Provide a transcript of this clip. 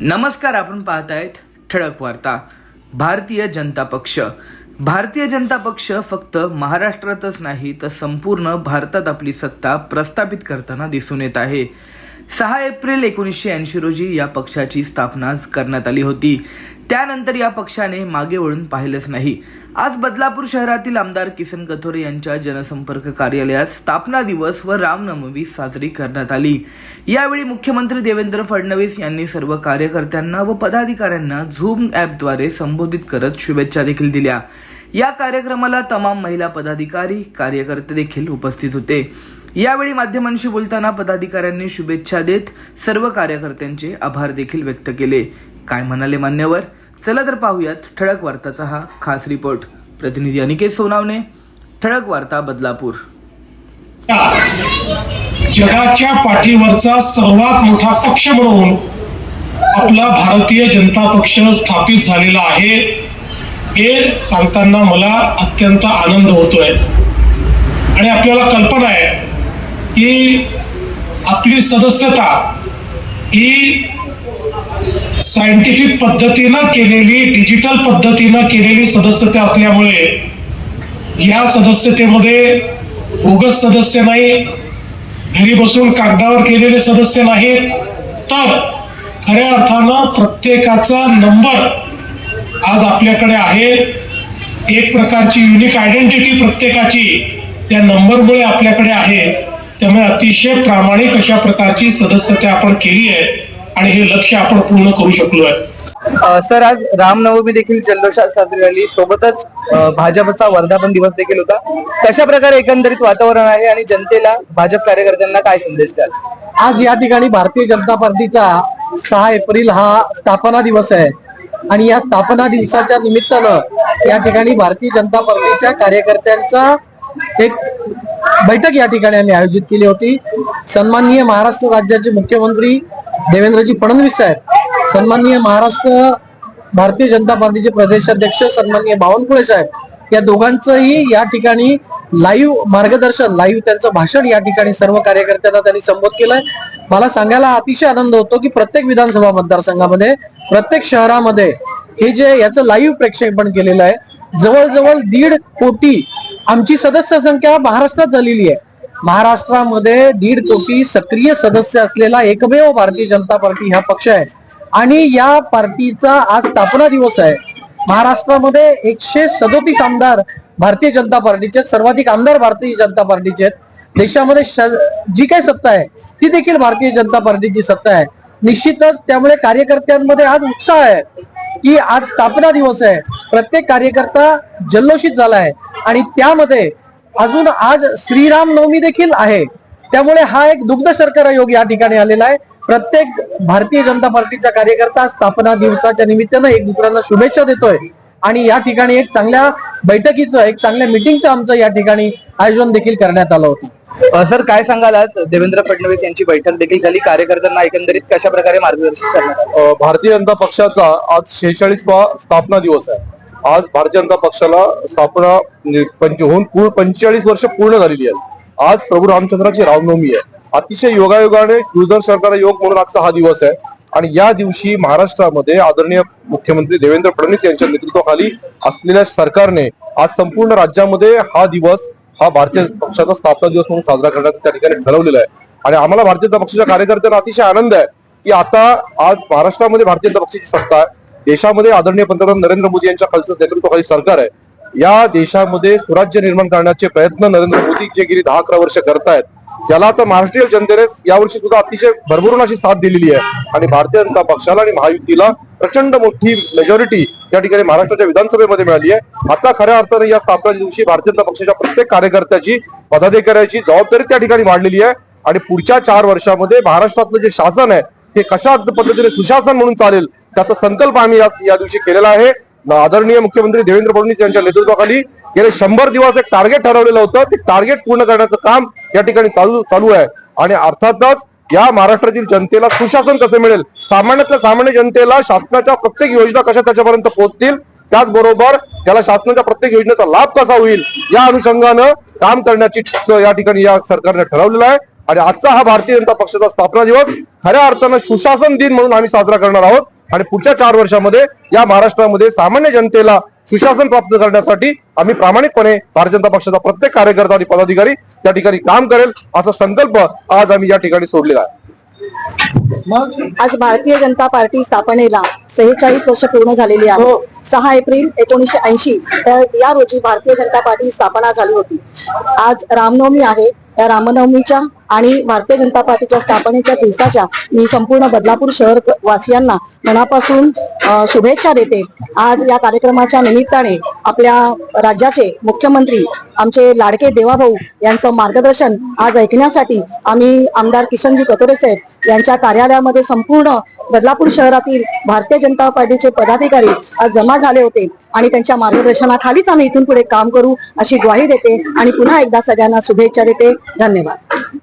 नमस्कार आपण पाहतायत ठळक वार्ता. भारतीय जनता पक्ष. भारतीय जनता पक्ष फक्त महाराष्ट्रातच नाही तर संपूर्ण भारतात आपली सत्ता प्रस्थापित करताना दिसून येत आहे. सहा एप्रिल एकोणीसशे ऐंशी रोजी या पक्षाची स्थापना करण्यात आली होती. त्यानंतर या पक्षाने मागे वळून पाहिलंच नाही. आज बदलापूर शहरातील आमदार किसन कथोरे यांच्या जनसंपर्क कार्यालयात स्थापना दिवस व रामनवमी साजरी करण्यात आली. यावेळी मुख्यमंत्री देवेंद्र फडणवीस यांनी सर्व कार्यकर्त्यांना व पदाधिकाऱ्यांना झूम ॲपद्वारे संबोधित करत शुभेच्छा देखील दिल्या. या कार्यक्रमाला तमाम महिला पदाधिकारी कार्यकर्ते देखील उपस्थित होते. यावेळी माध्यमांशी बोलताना पदाधिकाऱ्यांनी शुभेच्छा देत सर्व कार्यकर्त्यांचे आभार देखील व्यक्त केले. काय म्हणाले मान्यवर? चला तर पाहूयात ठळक वार्ताचा हा खास रिपोर्ट. प्रतिनिधी अनिकेत सोनावणे ठळक वार्ता बदलापूर. जगाच्या पाठीवरचा सर्वात मोठा पक्ष म्हणून आपला भारतीय जनता पक्ष स्थापित झालेला आहे हे सांगताना मला अत्यंत आनंद होतोय. आणि आपल्याला कल्पना आहे की आपली सदस्यता ही सायंटिफिक पद्धतीनं केलेली डिजिटल पद्धतीनं केलेली सदस्यता असल्यामुळे या सदस्यतेमध्ये उगस सदस्य नाही घरी बसून कागदावर केलेले सदस्य नाहीत. तर खऱ्या अर्थानं प्रत्येकाचा नंबर आज आपल्याकडे आहे. एक प्रकारची युनिक आयडेंटिटी प्रत्येकाची त्या नंबरमुळे आपल्याकडे आहे. त्यामुळे अतिशय प्रामाणिक अशा प्रकारची सदस्यता आपण केली आहे. आणि हे लक्ष आपण पूर्ण करू शकलो आहे सर आज रामनवमी देखील जल्लोषात साजरी झाली. सोबतच भाजपचा वर्धापन दिवस देखील होता. कशा प्रकारे एकंदरीत वातावरण आहे आणि जनतेला भाजप कार्यकर्त्यांना काय संदेश द्याल? आज या ठिकाणी भारतीय जनता पार्टीचा सहा एप्रिल हा स्थापना दिवस आहे. आणि या स्थापना दिवसाच्या निमित्तानं या ठिकाणी भारतीय जनता पार्टीच्या कार्यकर्त्यांचा एक बैठक या ठिकाणी आम्ही आयोजित केली होती. सन्माननीय महाराष्ट्र राज्याचे मुख्यमंत्री देवेंद्रजी फडणवीस साहेब सन्माननीय महाराष्ट्र भारतीय जनता पार्टीचे प्रदेशाध्यक्ष सन्माननीय बावनकुळे साहेब या दोघांचंही या ठिकाणी लाईव्ह मार्गदर्शन लाईव्ह त्यांचं भाषण या ठिकाणी सर्व कार्यकर्त्यांना त्यांनी संबोध केलंय. मला सांगायला अतिशय आनंद होतो की प्रत्येक विधानसभा मतदारसंघामध्ये प्रत्येक शहरामध्ये हे जे याचं लाईव्ह प्रेक्षेपण केलेलं आहे जवळजवळ दीड कोटी आमची सदस्य संख्या महाराष्ट्रात झालेली आहे. महाराष्ट्रामध्ये दीड कोटी सक्रिय सदस्य असलेला एकमेव भारतीय जनता पार्टी हा पक्ष आहे. आणि या पार्टीचा आज स्थापना दिवस आहे. महाराष्ट्रामध्ये एकशे सदोतीस आमदार भारतीय जनता पार्टीचे सर्वाधिक आमदार भारतीय जनता पार्टीचे आहेत. देशामध्ये जी काही सत्ता आहे ती देखील भारतीय जनता पार्टीची सत्ता आहे. निश्चितच त्यामुळे कार्यकर्त्यांमध्ये आज उत्साह आहे की आज स्थापना दिवस आहे. प्रत्येक कार्यकर्ता जल्लोषित झाला आहे. आणि त्यामध्ये अजून आज श्रीराम नवमी देखील आहे. त्यामुळे हा एक दुग्ध शर्करा योग या ठिकाणी आलेला आहे. प्रत्येक भारतीय जनता पार्टीचा कार्यकर्ता स्थापना दिवसाच्या निमित्तानं एक दुसऱ्यांना शुभेच्छा देतोय. आणि या ठिकाणी एक चांगल्या बैठकीचं एक चांगल्या मिटिंगचं आमचं या ठिकाणी आयोजन देखील करण्यात आलं होतं. सर काय सांगाल आज? देवेंद्र फडणवीस यांची बैठक देखील झाली. कार्यकर्त्यांना एकंदरीत कशा प्रकारे मार्गदर्शन करण्यात आलं? अ, भारतीय जनता पक्षाचा आज शेहेचाळीसवा स्थापना दिवस आहे. आज भारतीय जनता पक्षाला स्थापना म्हणजे पंच होऊन पूर्ण पंचेचाळीस वर्ष पूर्ण झालेली आहेत. आज प्रभू रामचंद्राची रामनवमी आहे. अतिशय योगायोगाने दूरदर्शन सरकार योग म्हणून आजचा हा दिवस आहे. आणि या दिवशी महाराष्ट्रामध्ये आदरणीय मुख्यमंत्री देवेंद्र फडणवीस यांच्या नेतृत्वाखाली असलेल्या सरकारने आज संपूर्ण राज्यामध्ये हा दिवस हा भारतीय पक्षाचा स्थापना दिवस म्हणून साजरा करण्याचं त्या ठिकाणी ठरवलेला आहे. आणि आम्हाला भारतीय जनता पक्षाच्या कार्यकर्त्यांना अतिशय आनंद आहे की आता आज महाराष्ट्रामध्ये भारतीय जनता पक्षाची सत्ता आहे. देशामध्ये आदरणीय पंतप्रधान नरेंद्र मोदी यांच्या खालचं नेतृत्वाखाली सरकार आहे. या देशामध्ये स्वराज्य निर्माण करण्याचे प्रयत्न नरेंद्र मोदी जे गेली दहा अकरा वर्ष करतायत त्याला आता महाराष्ट्रीय जनतेने यावर्षी सुद्धा अतिशय भरभरून अशी साथ दिलेली आहे. आणि भारतीय जनता पक्षाला आणि महायुतीला प्रचंड मोठी मेजॉरिटी त्या ठिकाणी महाराष्ट्राच्या विधानसभेमध्ये मिळाली आहे. आता खऱ्या अर्थाने या स्थापना दिवशी भारतीय जनता पक्षाच्या प्रत्येक कार्यकर्त्याची पदाधिकाऱ्याची जबाबदारी त्या ठिकाणी वाढलेली आहे. आणि पुढच्या चार वर्षामध्ये महाराष्ट्रातलं जे शासन आहे ते कशा पद्धतीने सुशासन म्हणून चालेल त्याचा संकल्प आम्ही या दिवशी केलेला आहे. आदरणीय मुख्यमंत्री देवेंद्र फडणवीस यांच्या नेतृत्वाखाली गेले शंभर दिवस एक टार्गेट ठरवलेलं होतं. ते टार्गेट पूर्ण करण्याचं काम या ठिकाणी चालू चालू आहे. आणि अर्थातच या महाराष्ट्रातील जनतेला सुशासन कसं मिळेल? सामान्यातल्या सामान्य जनतेला शासनाच्या प्रत्येक योजना कशा त्याच्यापर्यंत पोहोचतील? त्याचबरोबर त्याला शासनाच्या प्रत्येक योजनेचा लाभ कसा होईल? या अनुषंगानं काम करण्याची या ठिकाणी या सरकारने ठरवलेलं आहे. आणि आजचा हा भारतीय जनता पक्षाचा स्थापना दिवस खऱ्या अर्थानं सुशासन दिन म्हणून आम्ही साजरा करणार आहोत. आणि पुढच्या चार वर्षामध्ये या महाराष्ट्रामध्ये सामान्य जनतेला सुशासन प्राप्त करण्यासाठी आम्ही प्रामाणिकपणे भारतीय जनता पक्षाचा प्रत्येक कार्यकर्ता आणि पदाधिकारी त्या ठिकाणी काम करेल असा संकल्प आज आम्ही या ठिकाणी सोडलेला आहे. आज भारतीय जनता पार्टी स्थापनेला सेहेचाळीस वर्ष पूर्ण झालेली आहे. सहा एप्रिल एकोणीसशे ऐंशी या रोजी भारतीय जनता पार्टी स्थापना झाली होती. आज रामनवमी आहे. या रामनवमीच्या आणि भारतीय जनता पार्टीच्या स्थापनेच्या दिवसाच्या मी संपूर्ण बदलापूर शहर वासियांना मनापासून शुभेच्छा देते. आज या कार्यक्रमाच्या निमित्ताने आपल्या राज्याचे मुख्यमंत्री आमचे लाडके देवाभाऊ यांचं मार्गदर्शन आज ऐकण्यासाठी आम्ही आमदार किशनजी कतोरे साहेब यांच्या कार्यालयामध्ये संपूर्ण बदलापूर शहरातील भारतीय जनता पार्टीचे पदाधिकारी आज जमा झाले होते आणि त्यांच्या मार्गदर्शनाखालीच आम्ही इथून पुढे काम करू अशी ग्वाही देते आणि पुन्हा एकदा सगळ्यांना शुभेच्छा देते. धन्यवाद.